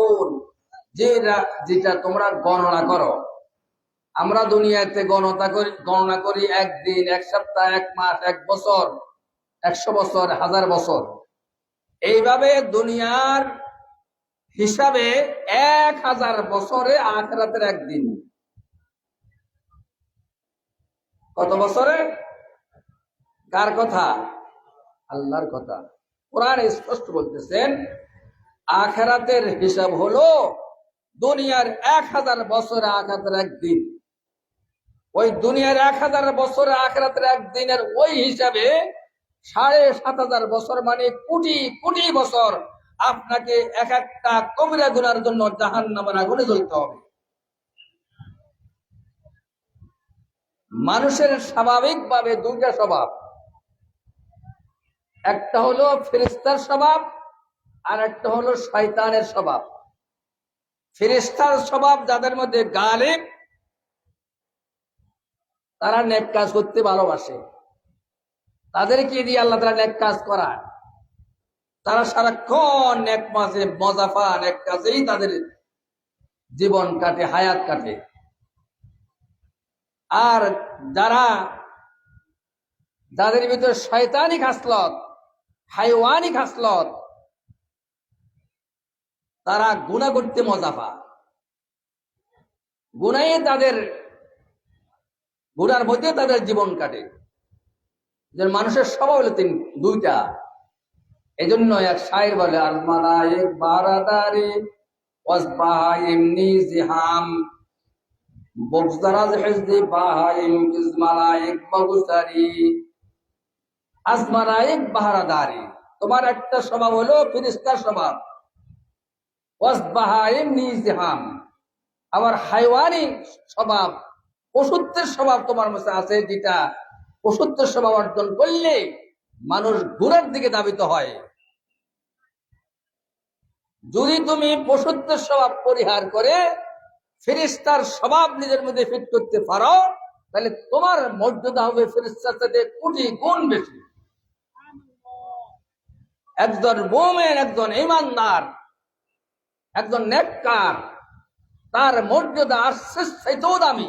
তাখরুসুন যেটা তোমরা গণনা করো। আমরা দুনিয়াতে গণনা করি গণনা করি একদিন, এক সপ্তাহ, এক মাস, এক বছর, একশো বছর, হাজার বছর। এইভাবে দুনিয়ার হিসাবে এক হাজার বছরে আখরাতের একদিন। কত বছরে? কার কথা? আল্লাহর কথা। কোরআন স্পষ্ট বলতেছেন আখেরাতের হিসাব হলো দুনিয়ার এক হাজার বছরে আখাতের একদিন। ওই দুনিয়ার এক হাজার বছরে আখরাতের একদিনের ওই হিসাবে সাড়ে সাত হাজার বছর মানে কোটি কোটি বছর আপনাকে এক একটা কবিরা গুনার জন্য জাহান নামের আগুনে জ্বলতে হবে। মানুষের স্বাভাবিকভাবে দুইটা স্বভাব। একটা হলো ফেরিস্তার স্বভাব আর একটা হলো শয়তানের স্বভাব। ফেরিস্তার স্বভাব যাদের মধ্যে গালিব, তারা নেক কাজ করতে ভালোবাসে। তাদেরকে দিয়ে আল্লাহ তারা নেক কাজ করায় তারা সারাক্ষণ নেক মাঝে মজাফা নেক কাজেই তাদের জীবন কাটে, হায়াত কাটে। আর যারা, যাদের ভিতরে শয়তানি খাসলত, হাইওয়ানি খাসলত তারা গুণা করতে মজা পা গুনাই তাদের, গুনার মধ্যে তাদের জীবন কাটে। যে মানুষের স্বভাব হলো তিন, দুইটা। এই জন্য এক শায়ের বলে আর মালায়েক বারাদারে ওয়াসবাহা এমনি জিহাম। বক্সদারাজ হেজদি বাহাইম কিসমালায়েক বাগুসারি আসমানায়েক বাহারাদারি তোমার একটা স্বভাব হলো ফিরিস্তার স্বভাব। ওয়াসবাহাইম আবার হাইওয়ানি স্বভাব পশুত্বের স্বভাব তোমার মধ্যে আছে যেটা পশুত্বের স্বভাব অর্জন করলে মানুষ গুণের দিকে দাবিত হয়। যদি তুমি পশুত্বের স্বভাব পরিহার করে ফেরিস্তার স্বভাব নিজের মধ্যে ফিট করতে পারো, তাহলে তোমার মর্যাদা হবে ফেরিস্তার সাথে কোটি গুণ বেশি। একজন মোমেন, একজন ইমানদার একজন নেককার, তার মর্যাদা আসছে সেটাও দামি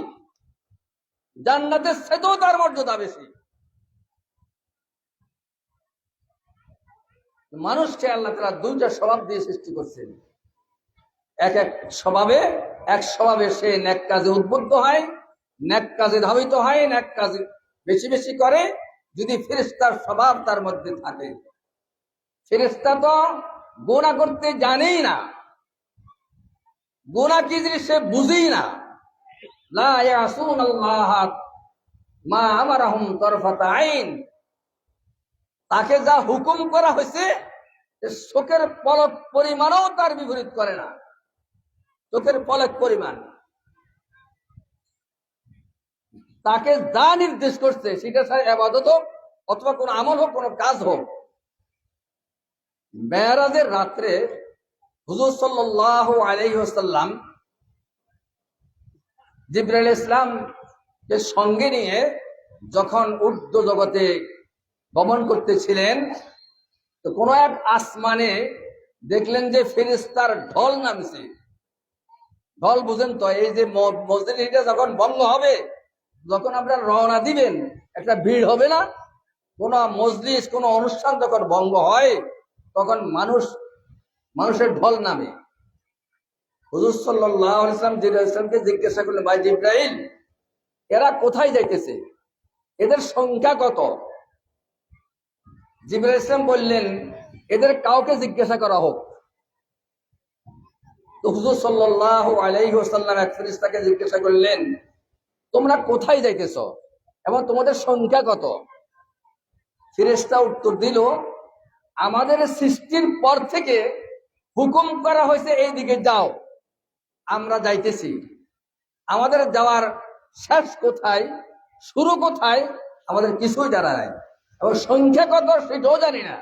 জান্নাতের সেটাও তার মর্যাদা বেশি। মানুষকে আল্লাহ তারা দুইটা স্বভাব দিয়ে সৃষ্টি করছেন। এক এক স্বভাবে এক স্বভাবে সে ন্যাক কাজে উদ্বুদ্ধ হয় ন্যাক কাজে ধাবিত হয় ন্যাক কাজে বেশি বেশি করে। যদি ফেরিস্তার স্বভাব তার মধ্যে থাকে ফেরিস্তা তো গোনা করতে জানেই না। গোনা কি জিনিস সে বুঝেই না। মা আমারাহুম তরফাত আইন। তাকে যা হুকুম করা হয়েছে চোখের পলক পরিমাণও তার বিপরীত করে না। চোখের পলক পরিমাণ। তাকে যা নির্দেশ করছে, সেটা স্যার আবাদত হোক অথবা কোনো আমল হোক, কোনো কাজ হোক। মেয়ারাজের রাত্রে হুজুর সাল্লাহ আলাইসাল্লাম জিব্রাইল ইসলামকে সঙ্গে নিয়ে যখন উর্দু জগতে গমন করতেছিলেন, তো কোন এক আসমানে দেখলেন যে ফেরিস্তার ঢল নামছে। ঢল বুঝেন তো, এই যে মসজিদটা যখন বন্ধ হবে, যখন আপনারা রওনা দিবেন, একটা ভিড় হবে না? কোন মজলিস, কোন অনুষ্ঠান যখন ভঙ্গ হয়, তখন মানুষ মানুষের ঢল নামে। হুজুর সাল্লাহ ইসলামকে জিজ্ঞাসা করলেন, ভাই জিব্রাহিল এরা কোথায় যাইতেছে? এদের সংখ্যা কত? ইসলাম বললেন, এদের কাউকে জিজ্ঞাসা করা হোক। তো হুজুর সাল্লাহ আলাইহি ওসাল্লাম এক ফেরিস্তাকে জিজ্ঞাসা করলেন, তোমরা কোথায় যাইতেছ এবং তোমাদের সংখ্যা কত? ফিরেস্তা উত্তর দিল, আমাদের সৃষ্টির পর থেকে হুকুম করা হয়েছে এই দিকে যাও। আমরা যাইতেছি। আমাদের যাওয়ার শেষ কোথায়, শুরু কোথায়, আমাদের কিছুই জানা নাই। এবং সংখ্যা কত, সেটাও জানি না।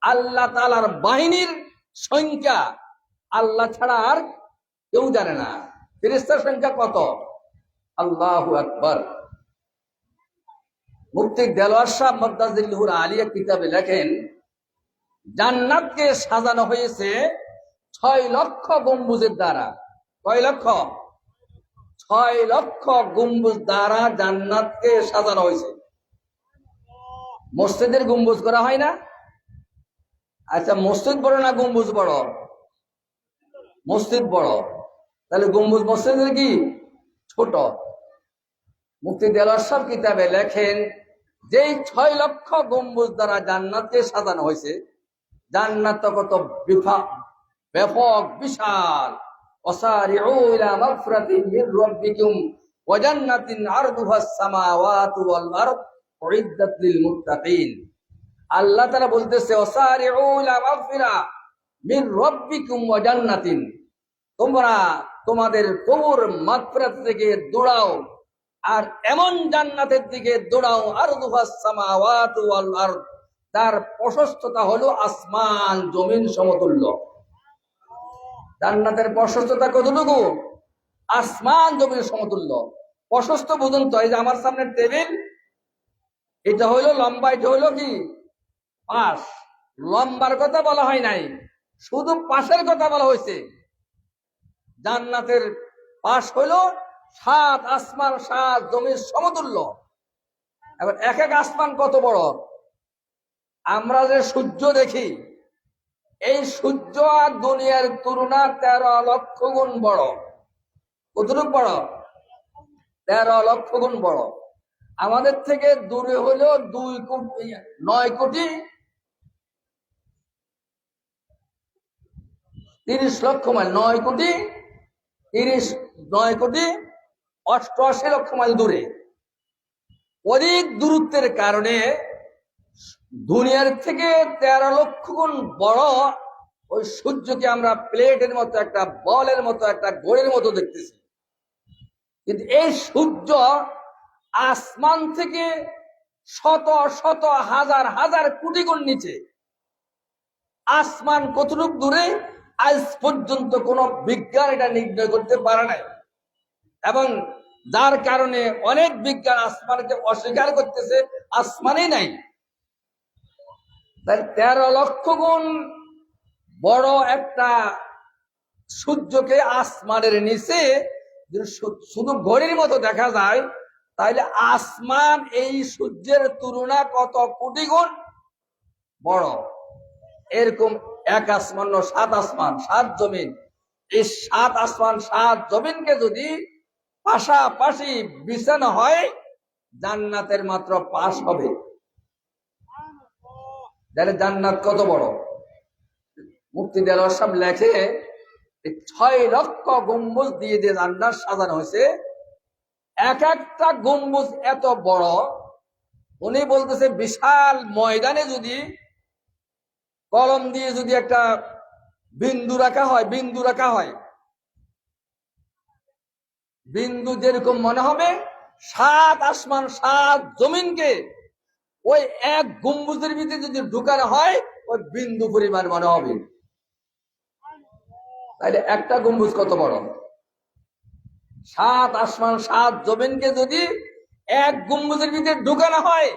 আল্লাহ তালার বাহিনীর সংখ্যা আল্লাহ ছাড়া আর কেউ জানে না। ফেরিস্তার সংখ্যা কত? আল্লাহ আকবর। মুফতি দেলোয়ার শাহ মদ্দাজিল্লুর আলিয়া কিতাবে লেখেন, জান্নাতকে সাজানো হয়েছে ছয় লক্ষ গম্বুজের দ্বারা। কয় লক্ষ? ছয় লক্ষ গম্বুজ দ্বারা জান্নাতকে সাজানো হয়েছে। মসজিদের গম্বুজ করা হয় না? আচ্ছা মসজিদ বড় না গম্বুজ বড়? মসজিদ বড়। তাহলে গম্বুজ মসজিদের কি? ছোট। মুক্তি দেলার সব কিতাবে লেখেন, যেই ছয় লক্ষ গম্বুজ দ্বারা জান্নাতকে সাজানো হয়েছে, জান্নাত কত ব্যাপক, বিশাল। বলতেছে তোমরা তোমাদের প্রভুর মাগফিরাত থেকে দৌড়াও আর এমন জান্নাতের দিকে দৌড়াও আর তার প্রশস্ততা হলো আসমান, জমিন, সমতুল্য। জান্নাতের প্রশস্ততা কতটুকু? আসমান, জমিন, সমতুল্য। প্রশস্ত বুঝুন তো, এই যে আমার সামনে টেবিল, এটা হইল লম্বা, এটা হইল কি? পাশ। লম্বার কথা বলা হয় নাই, শুধু পাশের কথা বলা হয়েছে। জান্নাতের পাশ হইল সাত আসমান, সাত জমির সমতুল্য। এবার এক এক আসমান কত বড়? আমরা যে সূর্য দেখি, এই সূর্য আর দুনিয়ার তুলনা তেরো লক্ষ গুণ বড়। কতটুক বড়? তেরো লক্ষ গুণ বড়। আমাদের থেকে দূরে হলো দুই কোটি, নয় কোটি, তিরিশ লক্ষ মাইল, নয় কোটি, তিরিশ, নয় কোটি অষ্টআশি লক্ষ মাইল দূরে। অধিক দূরত্বের কারণে দুনিয়ার থেকে তেরো লক্ষ গুণ বড় ওই সূর্যকে আমরা প্লেটের মতো একটা বলের মতো একটা গোড়ের মতো দেখতেছি। কিন্তু এই সূর্য আসমান থেকে শত শত, হাজার হাজার কোটি গুণ নিচে। আসমান কতটুক দূরে, আজ পর্যন্ত কোনো বিজ্ঞান এটা নির্ণয় করতে পারে নাই। এবং যার কারণে অনেক বিজ্ঞান আসমানকে অস্বীকার করতেছে, আসমানেই নাই। তাই তেরো লক্ষ গুণ বড় একটা সূর্যকে আসমানের নিচে শুধু ঘড়ির মতো দেখা যায় তাহলে আসমান এই সূর্যের তুলনা কত কোটি গুণ বড়? এরকম এক আসমান সাত আসমান, সাত জমিন। এই সাত আসমান, সাত জমিনকে যদি পাশাপাশি বিছানো হয়, জান্নাতের মাত্র পাশ হবে। তাহলে জান্নাত কত বড়? মুক্তি দেওয়ার সব লেখে ছয় লক্ষ গম্বুজ দিয়ে দিয়ে জান্নাত সাজানো হয়েছে, এক একটা গম্বুজ এত বড়, উনি বলতেছে বিশাল ময়দানে যদি কলম দিয়ে যদি একটা বিন্দু রাখা হয়, বিন্দু রাখা হয় বিন্দু যেরকম মনে হবে, সাত আসমান, সাত জমিনকে ওই এক গম্বুজের ভিতরে যদি ঢুকানো হয়, ওই বিন্দু পরিমাণ মনে হবে। তাহলে একটা গম্বুজ কত বড়? সাত আসমান, সাত জমিনকে যদি এক গম্বুজের ভিতরে ঢুকানো হয়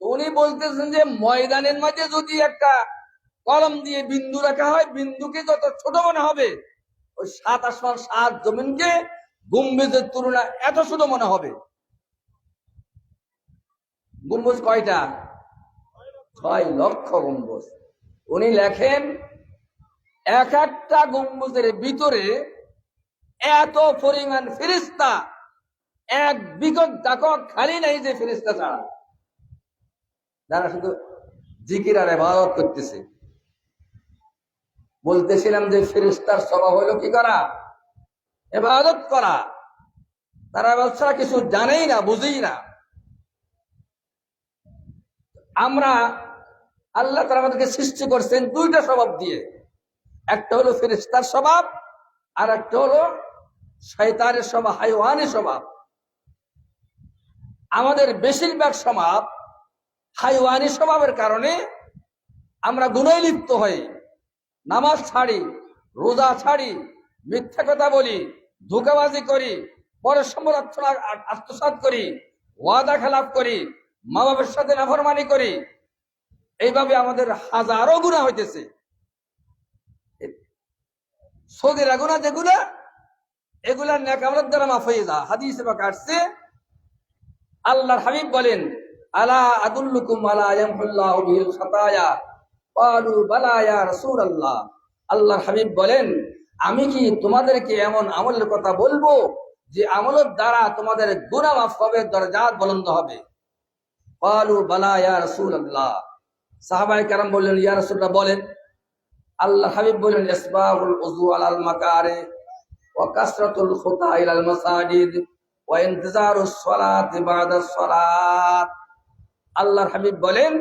উনি বলতেছেন যে ময়দানের মাঝে যদি একটা কলম দিয়ে বিন্দু রাখা হয়, বিন্দুকে যত ছোট মনে হবে, ওই সাত আসমান, সাত জমিনকে গম্বুজের তুলনা এত ছোট মনে হবে। গম্বুজ কয়টা? ছয় লক্ষ গম্বুজ। উনি লেখেন, এক একটা গম্বুজের ভিতরে এত পরিমাণ ফেরিস্তা এক বিগত ডাক খালি নাই যে ফেরিস্তা ছাড়া। যারা শুধু জিকির আর এবাদত করতেছে। বলতেছিলাম যে ফেরিস্তার স্বভাব হলো কি করা? এবাদত করা। তারা ছাড়া কিছু জানেই না, বুঝেই না। আমরা আল্লাহ তারা আমাদেরকে সৃষ্টি করছেন দুইটা স্বভাব দিয়ে। একটা হলো ফেরিস্তার স্বভাব, আর একটা হলো শয়তানের স্বভাব, হাইওয়ানের স্বভাব। আমাদের বেশিরভাগ স্বভাব হাইওয়ানি স্বভাবের কারণে আমরা গুণয় লিপ্ত হই। নামাজ ছাড়ি, রোজা ছাড়ি, মিথ্যা কথা বলি ধোকাবাজি করি পরের সম্পদ আত্মসাৎ করি, ওয়াদা খেলাপ করি মা বাবার সাথে নাফরমানি করি। এইভাবে আমাদের হাজারো গুণা হইতেছে। সৌদির গুণা যেগুলা, এগুলা নেকামলের দ্বারা মাফ হয়ে যা হাদিস বা কাটছে আল্লাহর হাবিব বলেন, আলা আদুল্লুকুম আলা ইয়ামহুল্লাহু বিল খাতায়া ক্বালু বালা ইয়া রাসূলুল্লাহ। আল্লাহর হাবিব বলেন আমি কি তোমাদেরকে এমন আমলের কথা বলব যে আমলের দ্বারা তোমাদের গুনাহ মাফ হবে, দরজাত বুলন্দ হবে? ক্বালু, বালা, ইয়া রাসূলুল্লাহ। সাহাবায়ে কেরাম বললেন, ইয়া রাসূলুল্লাহ, বলেন, আল্লাহ হাবিব বলেন ইসবাহুল উযু আলাল মাকারে ওয়া কাসরাতুল খুতা ইলাল মাসাজিদ ওয়া ইন্তিজারুস সালাতি বাদাস সালাত। আল্লাহর হাবিব বলেন,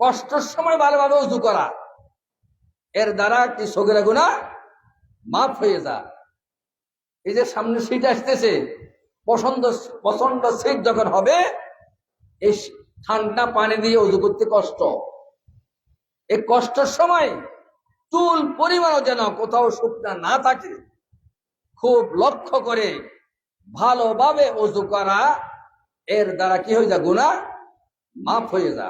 কষ্টের সময় ভালোভাবে উজু করা। এর দ্বারা কি সগিরা গুণা মাফ হয়ে যা এই যে সামনে শীত আসতেছে পছন্দ প্রচণ্ড শীত যখন হবে, এই ঠান্ডা পানি দিয়ে উজু করতে কষ্ট। এই কষ্টের সময় চুল পরিমাণও যেন কোথাও শুকনা না থাকে, খুব লক্ষ্য করে ভালোভাবে অজু করা, এর দ্বারা কি হয়ে যা গুণা মাফ হয়ে যা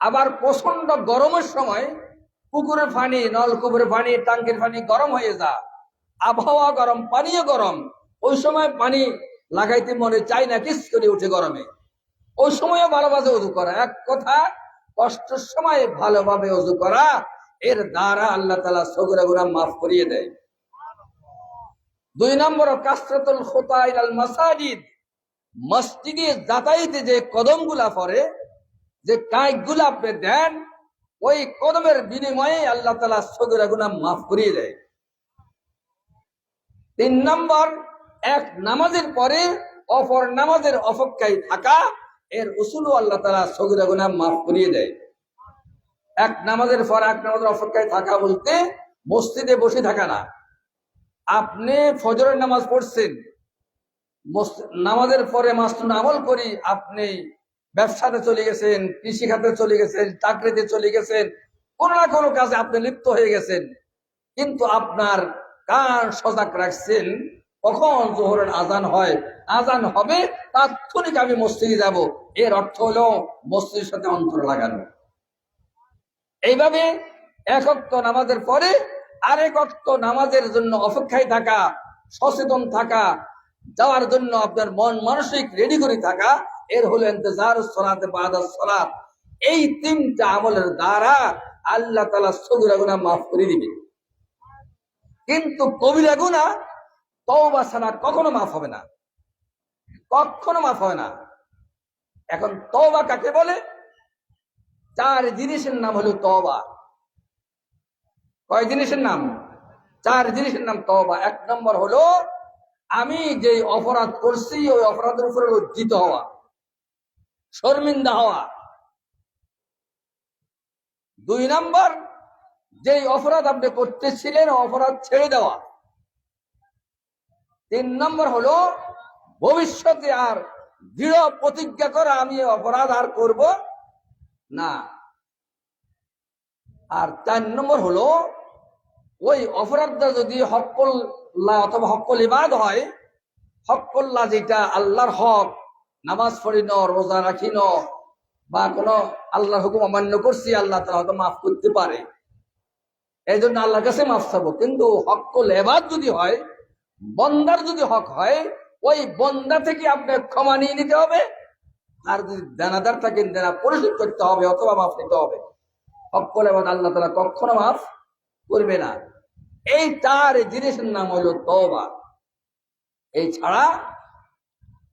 আবার প্রচণ্ড গরমের সময় পুকুরের পানি নলকুপুরের পানি টাঙ্কির পানি গরম হয়ে যা। আবহাওয়া গরম পানিও গরম। ওই সময় পানি লাগাইতে মনে চাই না, কিস করে উঠে গরমে। ওই সময়ও ভালোভাবে উজু করা। এক কথা, কষ্টের সময় ভালোভাবে উজু করা। এর দ্বারা আল্লাহ তালা সগুরা গুণা মাফ করিয়ে দেয়। দুই নম্বর, কাসরাতুল খোতা ইলাল মাসাজিদ। মসজিদে যাতায়াতে যে কদমগুলা পরে যে কাইকগুলা আপনি দেন ওই কদমের বিনিময়ে আল্লাহ তালা সগুরা গুণা মাফ করিয়ে দেয়। তিন নম্বর, এক নামাজের পরে অপর নামাজের অপেক্ষায় থাকা, এর উসুলও আল্লাহ তালা সগুরা গুণা মাফ করিয়ে দেয়। এক নামাজের পর এক নামাজের অপেক্ষায় থাকা বলতে মসজিদে বসে থাকা না। আপনি ফজরের নামাজ পড়ছেন নামাজের পরে মাস্তুন আমল করি, আপনি ব্যবসাতে চলে গেছেন কৃষি খাতে চলে গেছেন, চাকরিতে চলে গেছেন, কোনো না কোনো কাজে আপনি লিপ্ত হয়ে গেছেন। কিন্তু আপনার কান সজাগ রাখছেন, কখন জোহরের আজান হয়, আজান হবে, তাৎক্ষণিক আমি মসজিদে যাব। এর অর্থ হলো মসজিদের সাথে অন্তর লাগানো। এইভাবে একক্ত নামাজের পরে আরেক অক্ত নামাজের জন্য অপেক্ষায় থাকা, সচেতন থাকা, যাওয়ার জন্য আপনার মন মানসিক রেডি করে থাকা এর হলো ইন্তজার সলাতে বাদাস সলাত। এই তিনটা আমলের দ্বারা আল্লাহ তালা সগুরা গুনা মাফ করে দিবে। কিন্তু কবিরা গুনা তওবা ছাড়া কখনো মাফ হবে না। কখনো মাফ হবে না। এখন তওবা কাকে বলে? চার জিনিসের নাম হলো তওবা। কয় জিনিসের নাম? চার জিনিসের নাম তওবা। এক নম্বর হলো, আমি যে অপরাধ করছি, ওই অপরাধের উপরে লজ্জিত হওয়া। শর্মিন্দা হওয়া। দুই নম্বর যে অপরাধ আপনি করতেছিলেন, অপরাধ ছেড়ে দেওয়া। তিন নম্বর হলো, ভবিষ্যতে আর দৃঢ় প্রতিজ্ঞা করা আমি অপরাধ আর করব না। আর চার নম্বর হলো, ওই অপরাধটা যদি হকল্লা অথবা হকল ইবাদ হয় হকল্লা যেটা আল্লাহর হক নামাজ পড়ি ন রোজা রাখি ন বা কোনো আল্লাহর হুকুম অমান্য করছি, আল্লাহ তারা হয়তো মাফ করতে পারে। এই জন্য আল্লাহর কাছে মাফ চাবো। কিন্তু হকল এবাদ যদি হয়, বন্দার যদি হক হয়, ওই বন্দা থেকে আপনি ক্ষমা নিয়ে নিতে হবে। আর যদি দেনাদার থাকেন, দেনা পরিশোধ করতে হবে, অথবা মাফ নিতে হবে। হকল এবাদ আল্লাহ তারা কখনো মাফ করবে না। এই চার জিনিসের নাম হলো তওবা। এই ছাড়া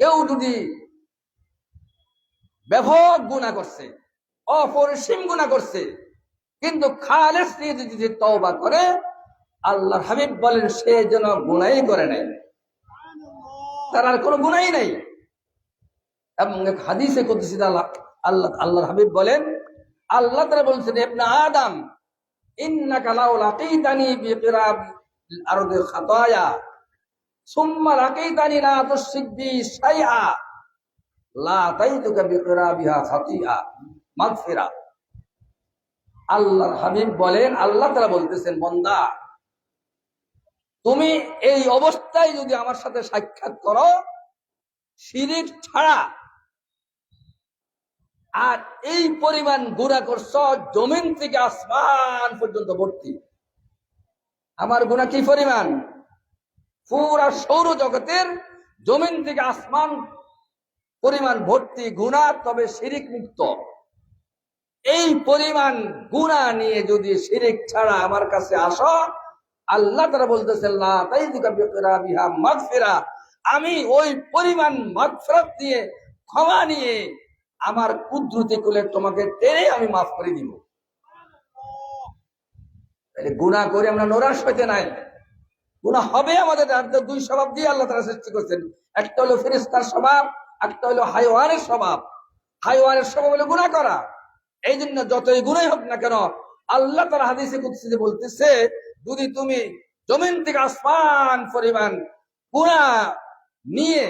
কেউ যদি ব্যাপক গুণা করছে, অপরিসীম গুণা করছে, কিন্তু খালেস নিয়ে যদি তওবা করে, আল্লাহর হাবিব বলেন, সে যেন গুনাই করে নাই। তার আর কোনো গুনাই নাই। এবং এক হাদিসে কুদসি আল্লাহ আল্লাহ, আল্লাহর হাবিব বলেন, আল্লাহ তারা বলছেন, ইবনে আদম, ইন্নাকা লাউ লাকিতানি বিকিরাব আরদি খাতায়া। সুম্মা হাবিব বলেন, আল্লাহ বলতেছেন, বন্দা, তুমি এই অবস্থায় যদি আমার সাথে সাক্ষাৎ করো, শিরিক ছাড়া আর এই পরিমাণ গুণা করছ, জমিন থেকে আসমান পর্যন্ত ভর্তি। আমার গুণা কি পরিমাণ? পুরা সৌর জগতের জমিন থেকে আসমান পরিমাণ ভর্তি গুণা, তবে শিরিক মুক্ত। এই পরিমাণ গুণা নিয়ে যদি শিরিক ছাড়া আমার কাছে আসো, আল্লাহ তারা বলতেছেন আমি ওই পরিমাণ মাগফিরাত দিয়ে ক্ষমা নিয়ে আমার কুদ্রুতি কুলে তোমাকে টেনে আমি মাফ করে দিব। গুণা করে আমরা নৈরাশ হইতে নাই। গুণা হবে আমাদের দুই স্বভাব দিয়ে আল্লাহ তারা সৃষ্টি করছেন। একটা হলো ফেরিস্তার স্বভাব, একটা হলো হাইওয়ানের স্বভাব। হাইওয়ানের স্বভাব হলো গুণা করা। এই জন্য যতই গুণাই হোক না কেন, আল্লাহ তারা হাদিসে কুৎসিতে বলতেছে, যদি তুমি জমিন থেকে আসমান পরিমাণ গুণা নিয়ে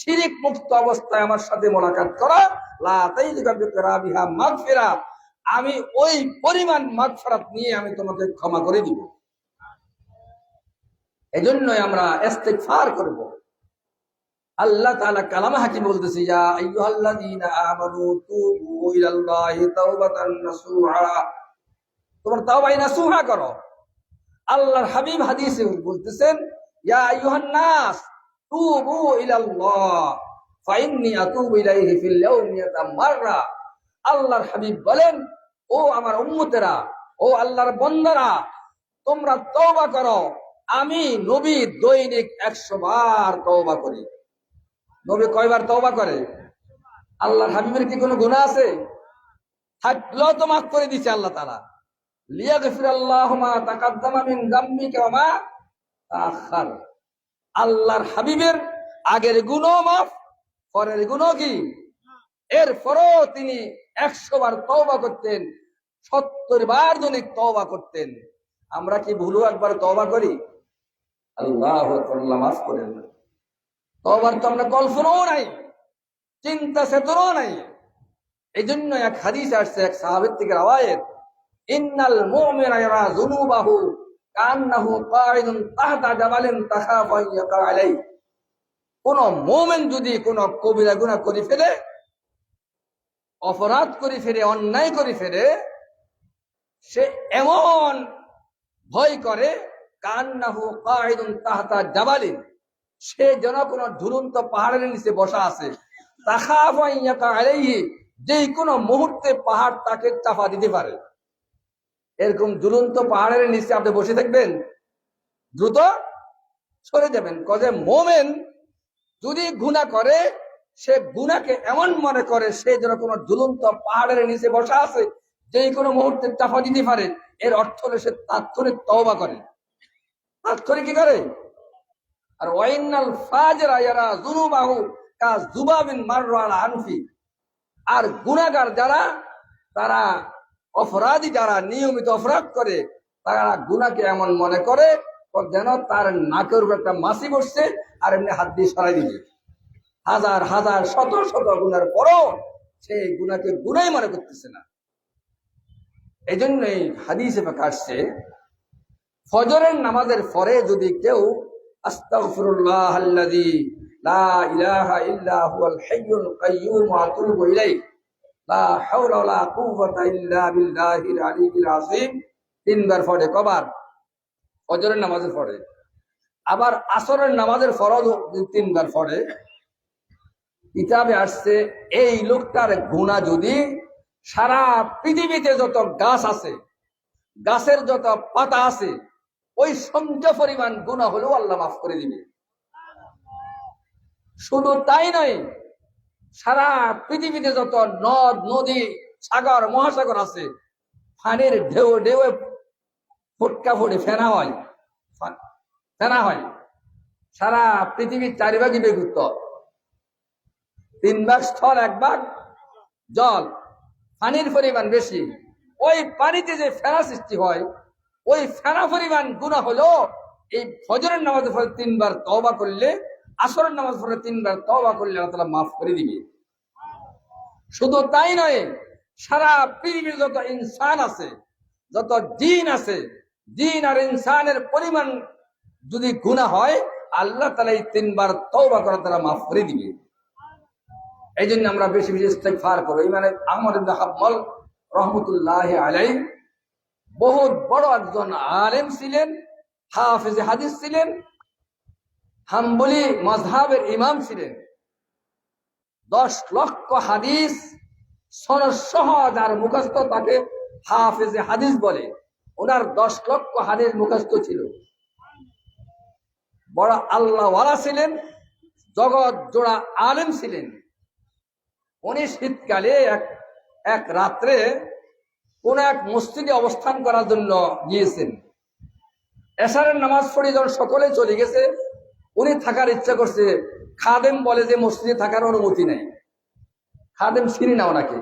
শিরিক মুক্ত অবস্থায় আমার সাথে মোলাকাত করো আমি ওই পরিমাণ মাগফিরাত নিয়ে আমি তোমাকে ক্ষমা করে দিব। এজন্যই আমরা ইস্তেগফার করব। আল্লাহ তাআলা কালামে হাকিম বলতেছে, ইয়া আইয়ুহাল্লাযীনা আমানু তুবু ইলাল্লাহি তাওবাতান নাসুহা। তোমার তাওবাই নাসুহা করো। আল্লাহর হাবিব হাদিসে বলতেছেন, ইয়া আইয়ুহান নাস তুবু ইলাল্লাহ ফাইন্নি আতুবু ইলাইহি ফিল ইয়াউমি মাররা আল্লাহর হাবিব বলেন, ও আমার উম্মতেরা, ও আল্লাহর বন্দারা, তোমরা তওবা করো। আমি নবী দৈনিক একশো বার তওবা করি। নবী কয়বার তওবা করে? আল্লাহর হাবিবের কি কোনো গুনাহ আছে? থাকলেও তো মাফ করে আল্লাহ আল্লাহু মা আল্লাহর হাবিবের আগের গুণও মাফ, পরের গুণও কি? এরপরও তিনি একশো বার তওবা করতেন, সত্তর বার দৈনিক তওবা করতেন। আমরা কি ভুলু একবার তওবা করি? আল্লাহ মাফ করেন তওবার তো আমরা কল্পনাও নাই চিন্তা চেতনাও নাই। এই জন্য এক হাদিস আসছে, এক সাহাবের থেকে রাওয়ায়েত, ইন্নাল মুমিনা ইয়ারা যুনুবাহু কান্নাহু কাইদুন তাহতা জাবালিন তাখাফা ইয়াকা আলাইহি। কোন মোমেন যদি কোন কবিরা গুনাহ করে ফেলে, অপরাধ করে ফেলে, অন্যায় করে ফেলে, সে এমন ভয় করে, কান্নাহু কাইদুন তাহতা জাবালিন। সে যেন কোন ঝুলন্ত পাহাড়ের নিচে বসা আছে। যে কোনো মুহূর্তে পাহাড় তাকে চাপা দিতে পারে। এরকম ঝুলন্ত পাহাড়ের নিচে আপনি বসে থাকবেন, দ্রুত সরে যাবেন। কজে মোমেন যদি গুণা করে, সে গুনাকে এমন মনে করে, সে যেন কোনো ঝুলন্ত পাহাড়ের নিচে বসা আছে যে কোনো মুহূর্তে চাপা দিতে পারে, এর অর্থ হলে সে তাৎক্ষণিক তওবা করে। তাৎক্ষণিক কি করে? আর ওয়াইনাল ফাজরা ইয়ারা কা যুবাবিন মাররা আলা আনফি। আর যারা, তারা অপরাধী যারা নিয়মিত অপরাধ করে, তারা গুনাকে এমন মনে করে, যেন তার নাকের উপর একটা মাসি বসছে আর এমনি হাত দিয়ে সরাই দিবে। হাজার হাজার, শত শত গুনার পরও সেই গুনাকে গুনাই মনে করতেছে না। এই জন্যই হাদিসে কাটছে ফজরের নামাজের পরে যদি কেউ লা লা তিনবার পড়ে কবার? ফজরের নামাজের পরে। আবার আসরের নামাজের ফরজ তিনবার পড়ে, কিতাবে আসছে, এই লোকটার গুণা যদি সারা পৃথিবীতে যত গাছ আছে, গাছের যত পাতা আছে, ওই সংখ্যা পরিমাণ গুণা হলেও আল্লাহ মাফ করে দিবে। শুধু তাই নয়, সারা পৃথিবীতে যত নদ, নদী, সাগর, মহাসাগর আছে ফানির ঢেউ ঢেউ ফুটকা ফুটে ফেনা হয় ফেনা হয়। সারা পৃথিবীর চারিভাগই বেগুত্ত তিন ভাগ স্থল, এক ভাগ জল। পানির পরিমাণ বেশি। ওই পানিতে যে ফেনা সৃষ্টি হয়, ওই ফেনা পরিমাণ গুণা হলো এই ফজরের নামাজ পড়ে তিনবার তওবা করলে, আসরের নামাজ পড়ে তিনবার তবা করলে আল্লাহ তাআলা মাফ করে দিবে। শুধু তাই নয়, সারা পৃথিবীর যত ইনসান আছে, যত দিন আছে, দিন আর ইনসানের পরিমাণ যদি গুণা হয়, আল্লাহ তালা এই তিনবার তওবা করা তারা মাফ করে দিবে। এই জন্য আমরা বেশি বেশি ইস্তেগফার করব। এই মানে আহমদ ইবনে হাম্মল রহমতুল্লাহ আলাই বহুত বড় একজন আলেম ছিলেন, হাফিজ হাদিস ছিলেন, হাম্বলি মজহাবের ইমাম ছিলেন। দশ লক্ষ হাদিস সহজ আর মুখস্থ তাকে হাফেজে হাদিস বলে। ওনার দশ লক্ষ হাদিস মুখস্থ ছিল। বড় আল্লাহওয়ালা ছিলেন, জগৎ জোড়া আলেম ছিলেন। উনি শীতকালে এক এক রাত্রে কোন এক মসজিদে অবস্থান করার জন্য গিয়েছেন। এশারের নামাজ পড়ে যখন সকলে চলে গেছে, উনি থাকার ইচ্ছা করছে, খাদেম বলে যে মসজিদে থাকার অনুমতি নেই। খাদেম চিনি না ওনাকে।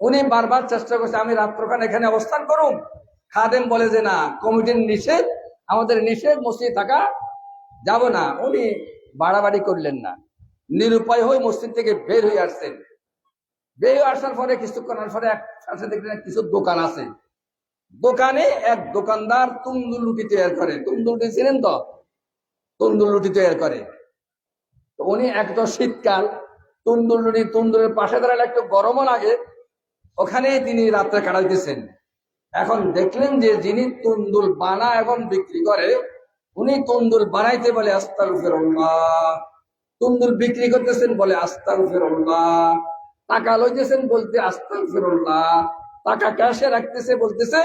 উনি বারবার চেষ্টা করছে, আমি রাত্রখান এখানে অবস্থান করুন খাদেম বলে যে না, কমিটির নিষেধ, আমাদের নিষেধ, মসজিদে থাকা যাব না। উনি বাড়াবাড়ি করলেন না। নিরুপায় হয়ে মসজিদ থেকে বের হয়ে আসছেন। বের হয়ে আসার পরে কিছুক্ষণ পরে এক দেখলেন কিছু দোকান আছে। দোকানে এক দোকানদার তুন্দুল রুটি তৈরি করে। তুন্দুল রুটি ছিলেন তো? তুন্দুল রুটি তৈরি করে। তো উনি একদম শীতকাল তুন্দুল রুটি তুন্দুলের পাশে দাঁড়ালে একটু গরমও লাগে। ওখানে তিনি রাত্রে কাটাইতেছেন এখন দেখলেন যে যিনি তুন্দুল বানা এবং বিক্রি করে, উনি তুন্দুল বানাইতে বলে আস্তাল ফেরল্লাহ তুন্দুল বিক্রি করতেছেন বলে আস্তাল ফেরল্লাহ টাকা লইতেছেন বলতে আস্তাল ফেরল্লাহ টাকা ক্যাশে রাখতেছে বলতেছে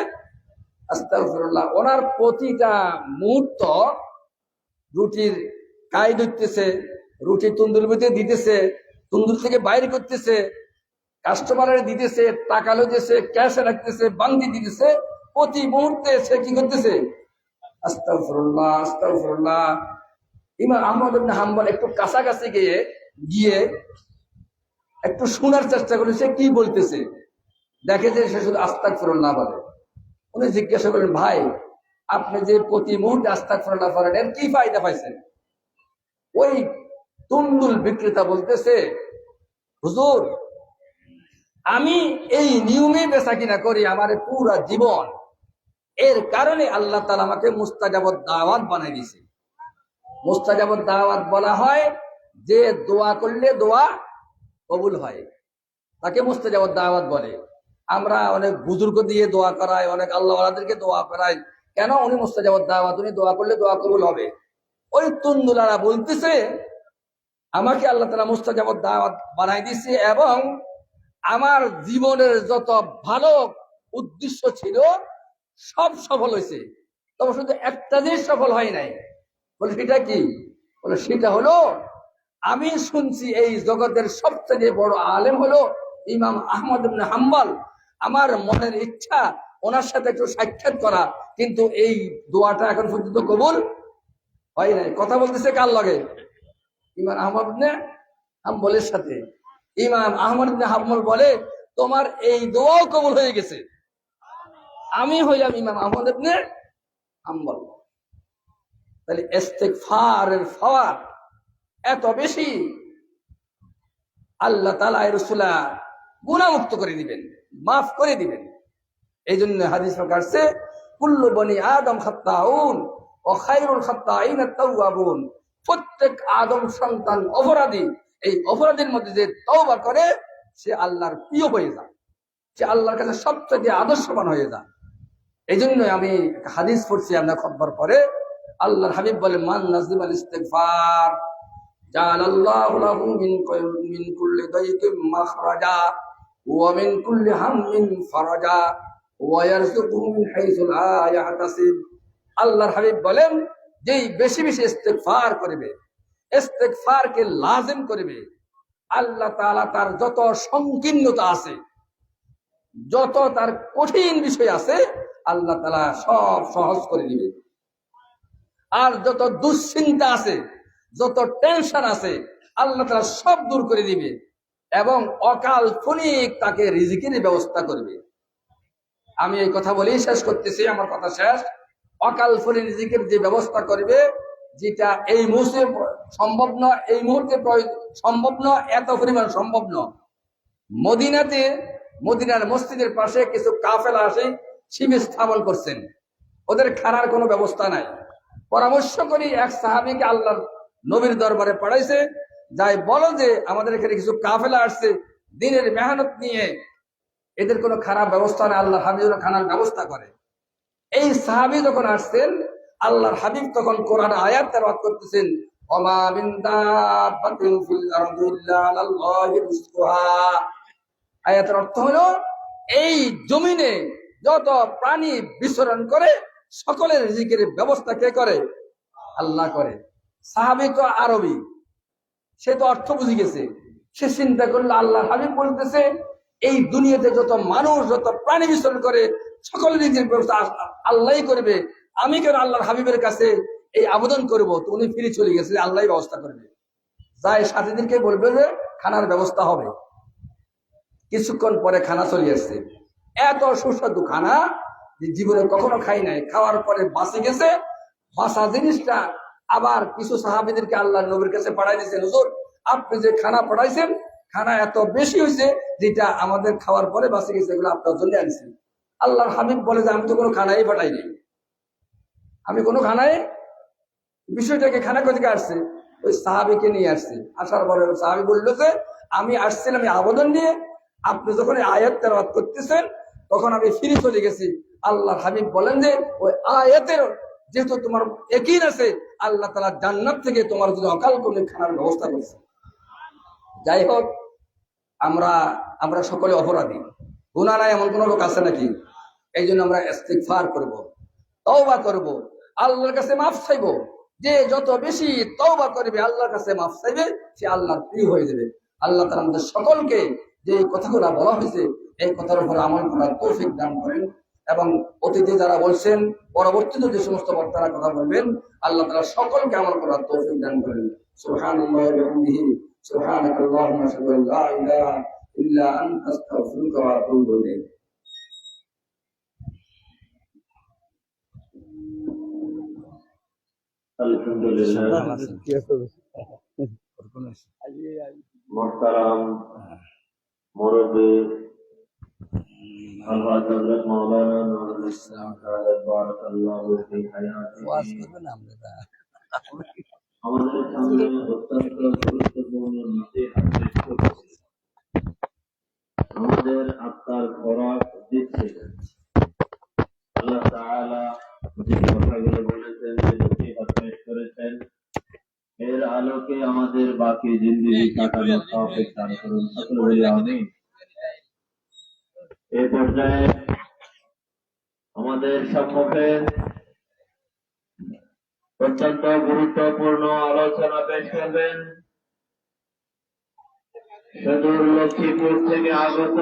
আস্তাল ফেরল্লাহ ওনার প্রতিটা মুহূর্ত রুটির কাই ধরতেছে রুটি তন্দুর ভিতরে দিতেছে তন্দুর থেকে বাইরে করতেছে, কাস্টমারের দিতেছে, টাকা লইতেছে, ক্যাশে রাখতেছে, বান্দি দিতেছে। প্রতি মুহূর্তে সে কি করতেছে? আস্তাগফিরুল্লাহ আস্তাগফিরুল্লাহ। ইমাম আহমদ হাম্বল একটু কাছাকাছি গিয়ে গিয়ে একটু শোনার চেষ্টা করে সে কি বলতেছে। দেখে যে সে শুধু আস্তাগফিরুল্লাহ বলে। উনি জিজ্ঞাসা করেন ভাই, আপনি যে প্রতি মুহূর্তে আস্তাগফিরুল্লাহ করেন, এর কি ফায়দা পাইছেন? ওই তুন্দুল বিক্রেতা বলতেছে, হুজুর, আমি এই নিয়মে বেচা কিনা করি আমার পুরা জীবন। এর কারণে আল্লাহ তালা আমাকে মুস্তাজাবত দাওয়াত বানাই দিয়েছে। মুস্তাজাবত দাওয়াত বলা হয় যে দোয়া করলে দোয়া কবুল হয়। তাকে মুস্তাজাবত দাওয়াত বলে। আমরা অনেক বুজুর্গ দিয়ে দোয়া করাই, অনেক আল্লাহ আল্লাহওয়ালাদেরকে দোয়া করাই। কেন? উনি মুস্তাজাবত দাওয়াত, উনি দোয়া করলে দোয়া কবুল হবে। ওই তুন্দুলারা বলতেছে, আমাকে আল্লাহ তালা মুস্তাজাবত দাওয়াত বানাই দিছে এবং আমার জীবনের যত ভালো উদ্দেশ্য ছিল, সব সফল হয়েছে। তবে শুধু একটা জিনিস সফল হয় নাই। বলে সেটা কি? বলে, সেটা হলো, আমি শুনছি এই জগতের সবচেয়ে বড় আলেম হলো ইমাম আহমদ হাম্বল। আমার মনের ইচ্ছা, ওনার সাথে একটু সাক্ষাৎ করা। কিন্তু এই দোয়াটা এখন পর্যন্ত কবুল হয় নাই। কথা বলতেছে কার লগে? ইমাম আহমদ হাম্বলের সাথে। ইমাম আহমদ হাম্বল বলে, তোমার এই দোয়াও কবুল হয়ে গেছে। আমি হইলাম ইমাম আহমদ হাম্বল। তাহলে ইস্তেগফারের ফাওয়ার এত বেশি। আল্লাহ তাআলা রসুলা গুণামুক্ত করে দিবেন, মাফ করে দিবেন। এই জন্য হাদিস কাটছে কুল্লু বনি আদম খাত্তাউন ও খাইরুল খাত্তাইন আত-তাওয়াবুন প্রত্যেক আদম সন্তান অপরাধী, এই অপরাধীর মধ্যে যে তওবা করে, সে আল্লাহর প্রিয় হয়ে যায়। সে আল্লাহর কাছে সবচেয়ে আদর্শবান হয়ে যায়। এই জন্য আমি হাদিস পড়ছি, আমরা খবর পরে আল্লাহর হাবিব বলে, মান নাজিম আল ইস্তেগফার, জাল আল্লাহ লাহু মিন মিন কুল্লি দাইকিম মাখরাজা, ওয়া মিন কুল্লি হাম্মিন ফারাজা, ওয়া ইয়ারযুকুহু মিন হাইসু লা ইয়াহতাসিব। আল্লাহর হাবিব বলেন, যেই বেশি বেশি ইস্তেগফার করবে, ইস্তেগফারকে লাজিম করবে, আল্লাহ তাআলা তার যত সংকীর্ণতা আছে, যত তার কঠিন বিষয় আছে, আল্লাহ তালা সব সহজ করে দিবে আর যত দুশ্চিন্তা আছে, যত টেনশন আছে, আল্লাহ তারা সব দূর করে দিবে এবং অকাল ফনিক তাকে রিজিকের ব্যবস্থা করবে। আমি এই কথা বলেই শেষ করতেছি, আমার কথা শেষ। অকাল ফনিক রিজিকের যে ব্যবস্থা করবে, যেটা এই মুহূর্তে সম্ভব নয় এই মুহূর্তে সম্ভব নয় এত পরিমাণ সম্ভব নয় মদিনাতে, মদিনার মসজিদের পাশে কিছু কাফেলা আসে, শিবির স্থাপন করছেন। ওদের খানার কোনো ব্যবস্থা নাই। পরামর্শ করি, এক সাহাবিকে আল্লাহর নবীর দরবারে পড়াইছে। যাই বলো যে, আমাদের এখানে কিছু কাফেলা আসছে, দিনের মেহনত নিয়ে এদের কোনো খারাপ ব্যবস্থা নেই আল্লাহ হাবিবুল খানার ব্যবস্থা করে। এই সাহাবি যখন আসছেন, আল্লাহর হাবিব তখন কোরআন আয়াত তেলাওয়াত করতেছেন আয়াতের অর্থ হলো, এই জমিনে যত প্রাণী বিচরণ করে সকলের রিজিকের ব্যবস্থা কে করে? আল্লাহ করে। সাহাবি তো আরবি। সে তো অর্থ বুঝে গেছে। সে চিন্তা করল আল্লাহ হাবিব বলতেছে, এই দুনিয়াতে যত মানুষ, যত প্রাণী বিচরণ করে সকলের রিজিকের ব্যবস্থা আল্লাহ করবে। আমি কেন আল্লাহর হাবিবের কাছে এই আবেদন করব? তো উনি ফিরে চলে গেছে আল্লাহ ব্যবস্থা করবে। যাই সাথীদেরকে বলবে যে, খানার ব্যবস্থা হবে। কিছুক্ষণ পরে খানা চলে আসছে। এত সুস্বাদু খানা জীবনে কখনো খাই নাই, খাওয়ার পরে বাঁচে গেছে বাসা জিনিসটা আবার কিছু সাহাবিদেরকে আল্লাহ নবীর কাছে পাঠাই দিয়েছেন হুজুর, আপনি যে খানা পাঠাইছেন, খানা এত বেশি হয়েছে যেটা আমাদের খাওয়ার পরে বাঁচে গেছে, এগুলো আপনার জন্য আনছেন আল্লাহর হাবিব বলে যে, আমি তো কোনো খানাই পাঠাই পাঠাইনি আমি কোনো খানায় বিষয়টাকে খানা কোথেকে আসছে? ওই সাহাবিকে নিয়ে আসছে। আসার পরে সাহাবি বলল যে, আমি আসছিলাম আবেদন নিয়ে, আপনি যখন আয়াত করতেছেন, তখন আমি ফিরে চলে গেছি। আল্লাহ হাবিব বলেন যে, ওই আয়াতের যেহেতু তোমার একই আছে, আল্লাহ তালা জান্নাত থেকে তোমার যদি অকাল করলে খানার ব্যবস্থা করছে। যাই হোক, আমরা আমরা সকলে অপরাধী। গুণা নাই এমন কোন লোক আছে নাকি? এই জন্য আমরা ইস্তিগফার করব, তওবা করব, আল্লাহর কাছে মাফ চাইব। যে যত বেশি তওবা করবে, আল্লাহর কাছে মাফ চাইবে, সে আল্লাহর প্রিয় হয়ে যাবে। আল্লাহ তাআলা আমাদের সকলকে যে কথাগুলো বলা হয়েছে, এই কথার উপর আমল করার তৌফিক দান করেন। এবং অতীতে যারা বলছেন পরবর্তীতে যে সমস্ত বক্তারা কথা বলবেন আল্লাহ তারা সকলকে আমল করার তৌফিক দান করেন। ইলাইক। আলহামদুলিল্লাহ। আমাদের সামনে অত্যন্ত গুরুত্বপূর্ণ নসিহত পেশ করেছে আমাদের আত্মার খোরাক দিচ্ছে। আল্লাহ তাআলা যে কথাগুলো বলেছেন যে নসিহত পেশ করেছেন এর আলোকে আমাদের বাকি জিন্দগি কাটানোর তৌফিক দান করুন। সকলে বলি আমিন। এই পর্যায়ে আমাদের সম্মুখে অত্যন্ত গুরুত্বপূর্ণ আলোচনা পেশ করবেন। সুদূর লক্ষ্মীপুর থেকে আগত